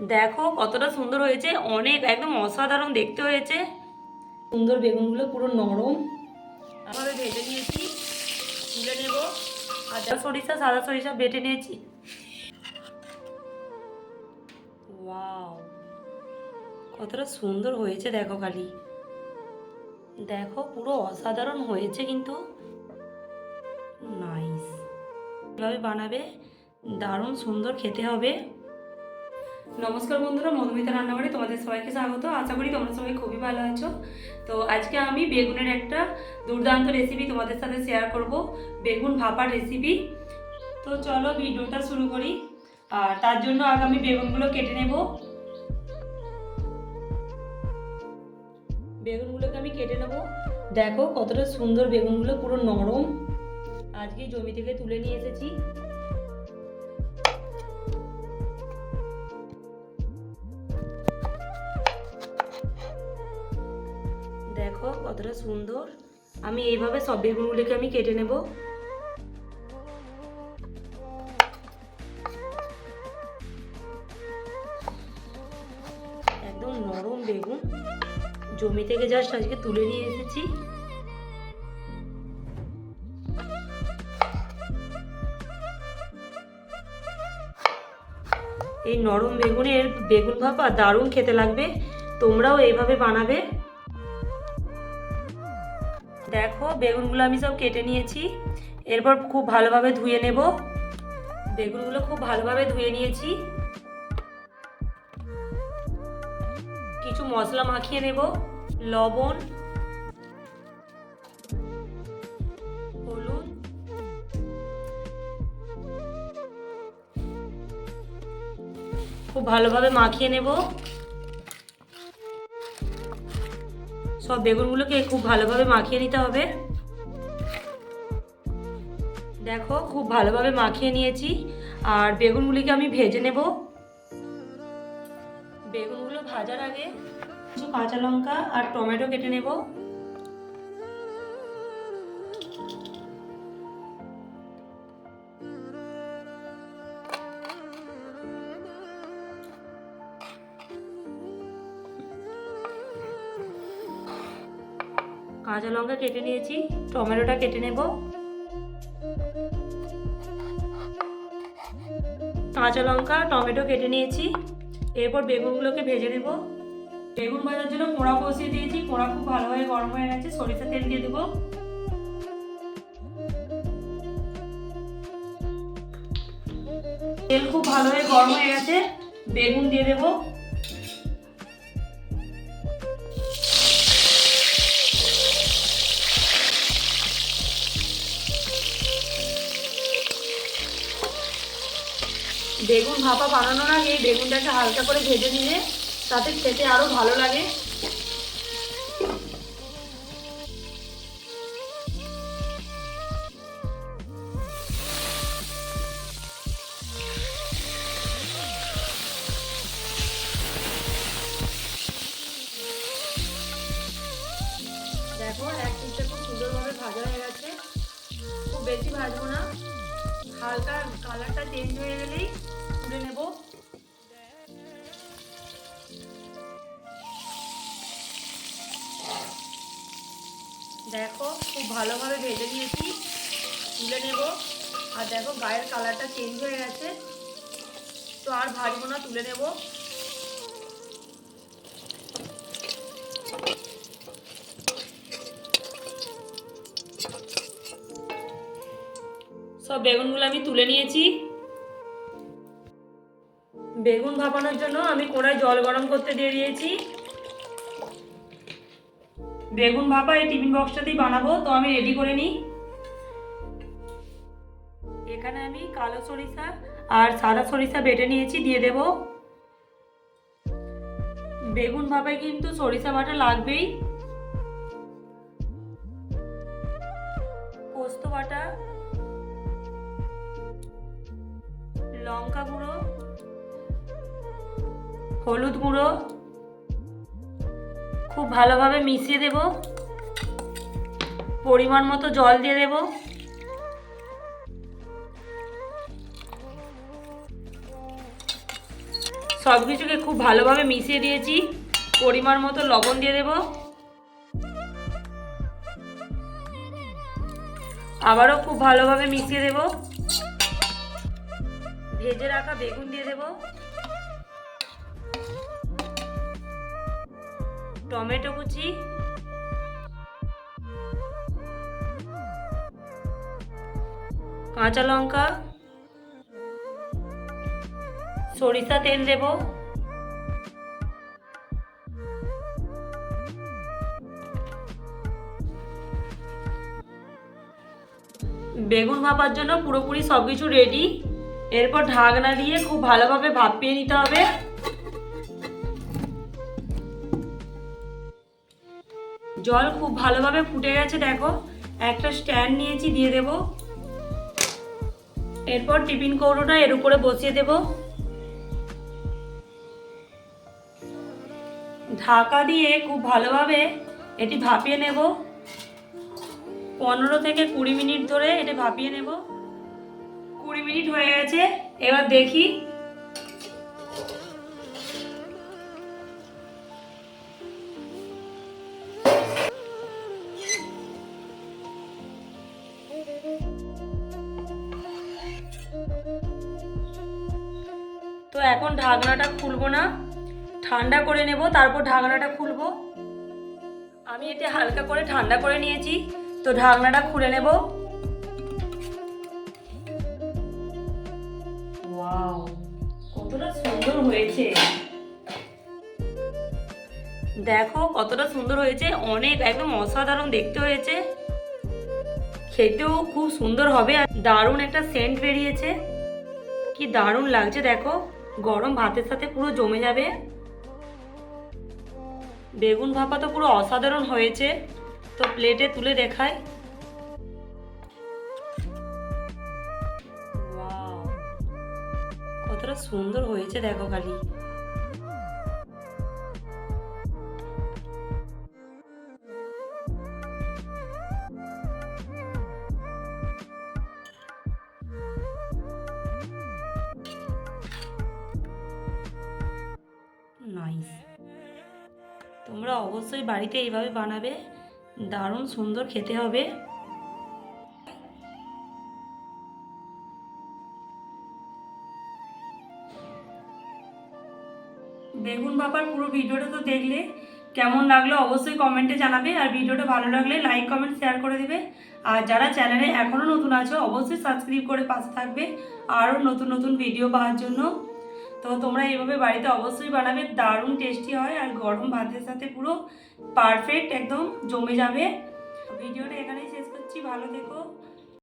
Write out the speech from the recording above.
দেখো কতটা সুন্দর হয়েছে, অনেক, একদম অসাধারণ দেখতে হয়েছে। সুন্দর বেগুনগুলো পুরো নরম। আমাদের ভেজে নিয়েছি, তুলে নেব। আদা সরিষা, সাদা সরিষা বেটে নিয়েছি। কতটা সুন্দর হয়েছে, দেখো খালি। দেখো, পুরো অসাধারণ হয়েছে কিন্তু। নাইস। এভাবে বানাবে, দারুণ সুন্দর খেতে হবে। নমস্কার বন্ধুরা, মধুমিতা রান্নাবাড়ি তোমাদের সবাইকে স্বাগত। আশা করি তোমরা সবাই খুবই ভালো আছো। তো আজকে আমি বেগুনের একটা দুর্দান্ত রেসিপি তোমাদের সাথে শেয়ার করব, বেগুন ভাপার রেসিপি তো চলো ভিডিওটা শুরু করি। আর তার জন্য আগে আমি বেগুনগুলো কেটে নেব। বেগুনগুলোকে আমি কেটে নেব। দেখো কতটা সুন্দর বেগুনগুলো পুরো নরম। আজকে জমি থেকে তুলে নিয়ে এসেছি। কতটা সুন্দর। আমি এইভাবে সব বেগুনগুলিকে আমি কেটে নেব। একদম নরম বেগুন। জমি থেকে জাস্ট আজকে তুলে নিয়ে এসেছি। এই নরম বেগুনের বেগুন ভাপা দারুণ খেতে লাগবে। তোমরাও এইভাবে বানাবে। দেখো, বেগুনগুলো আমি সব কেটে নিয়েছি। এরপর খুব ভালোভাবে ধুয়ে নেব। বেগুনগুলো খুব ভালোভাবে ধুয়ে নিয়েছি। কিছু মশলা মাখিয়ে নেব। লবণ, হলুদ। খুব ভালোভাবে মাখিয়ে নেব। সব বেগুনগুলোকে খুব ভালোভাবে মাখিয়ে নিতে হবে। দেখো, খুব ভালোভাবে মাখিয়ে নিয়েছি। আর বেগুনগুলিকে আমি ভেজে নেব। বেগুনগুলো ভাজার আগে কিছু কাঁচা লঙ্কা আর টমেটো কেটে নেব। কাঁচা লঙ্কা কেটে নিয়েছি, টমেটোটা কেটে নেব। কাঁচা লঙ্কা, টমেটো কেটে নিয়েছি, এরপর বেগুনগুলোকে ভেজে নেব। বেগুন ভাজার জন্য কোড়া কষিয়ে দিয়েছি কোড়া খুব ভালোভাবে গরম হয়ে গেছে সরিষা তেল দিয়ে দেবো। তেল খুব ভালোভাবে গরম হয়ে গেছে, বেগুন দিয়ে দেবো। বেগুন ভাপা বানানোর আগে বেগুনটাকে হালকা করে ভেজে নিলে তাতে খেতে আরও ভালো লাগে। দেখো, এক পিসটা খুব সুন্দরভাবে ভাজা হয়ে গেছে। খুব বেশি ভাজবো না। হালকা কালারটা চেঞ্জ হয়ে গেলেই তুলে নেব। দেখো, খুব ভালোভাবে ভেজে নিয়েছি, তুলে নেব। আর দেখো, গায়ের কালারটা চেঞ্জ হয়ে গেছে। তো আর ভাজবো না, তুলে নেব। বেগুনগুলো আমি তুলে নিয়েছি। বেগুন ভাপানোর জন্য আমি কড়ায় জল গরম করতে দিয়ে দিয়েছি। বেগুন ভাপা এই টিফিন বক্সটাতেই বানাবো, তো আমি রেডি করে নিই। এখানে আমি কালো সরিষা আর সাদা সরিষা বেটে নিয়েছি, দিয়ে দেব। বেগুন ভাপায় কিন্তু সরিষা বাটা লাগবেই। লঙ্কা গুঁড়ো, হলুদ গুঁড়ো, খুব ভালোভাবে মিশিয়ে দেব। পরিমাণ মতো জল দিয়ে দেব। সব কিছুকে খুব ভালোভাবে মিশিয়ে দিয়েছি। পরিমাণ মতো লবণ দিয়ে দেব। আবারও খুব ভালোভাবে মিশিয়ে দেব। ভেজে রাখা বেগুন দিয়ে দেব। টমেটো কুচি। কাঁচা লঙ্কা। সরিষা তেল দেব। বেগুন ভাপার জন্য পুরোপুরি সব কিছু রেডি এরপর ঢাকনা দিয়ে খুব ভালোভাবে ভাপিয়ে নিতে হবে। জল খুব ভালোভাবে ফুটে গেছে, দেখো। একটা স্ট্যান্ড নিয়েছি, দিয়ে দেব। এরপর টিফিন কৌটোটা এর উপরে বসিয়ে দেব। ঢাকা দিয়ে খুব ভালোভাবে এটি ভাপিয়ে নেব। পনেরো থেকে কুড়ি মিনিট ধরে এটি ভাপিয়ে নেব। মিনিট হয়ে গেছে, এবার দেখি। তো এখন ঢাকনাটা খুলবো না, ঠান্ডা করে নেব, তারপর ঢাকনাটা খুলবো। আমি এটা হালকা করে ঠান্ডা করে নিয়েছি, তো ঢাকনাটা খুলে নেব। সুন্দর হয়েছে। দেখো কতটা সুন্দর হয়েছে, অনেক একদম অসাধারণ দেখতে হয়েছে। খেতেও খুব সুন্দর হবে আর দারুণ একটা সেন্ট বেরিয়েছে। কি দারুণ লাগছে দেখো, গরম ভাতের সাথে পুরো জমে যাবে। বেগুন ভাপা তো পুরো অসাধারণ হয়েছে, তো প্লেটে তুলে দেখায় কতটা সুন্দর হয়েছে দেখো খালি। তোমরা অবশ্যই বাড়িতে এইভাবে বানাবে দারুণ সুন্দর খেতে হবে। বেগুন বাপার, পুরো ভিডিওটা তো দেখলে কেমন লাগল অবশ্যই কমেন্টে জানাবে। আর ভিডিওটা ভালো লাগলে লাইক কমেন্ট শেয়ার করে দিবে। আর যারা চ্যানেলে এখনও নতুন আছো, অবশ্যই সাবস্ক্রাইব করে পাশে থাকবে। আরও নতুন নতুন ভিডিও পাওয়ার জন্য। তো তোমরা এইভাবে বাড়িতে অবশ্যই বানাবে। দারুণ টেস্টি হয় আর গরম ভাতের সাথে পুরো পারফেক্ট একদম জমে যাবে। ভিডিওটা এখানেই শেষ করছি। ভালো থেকো।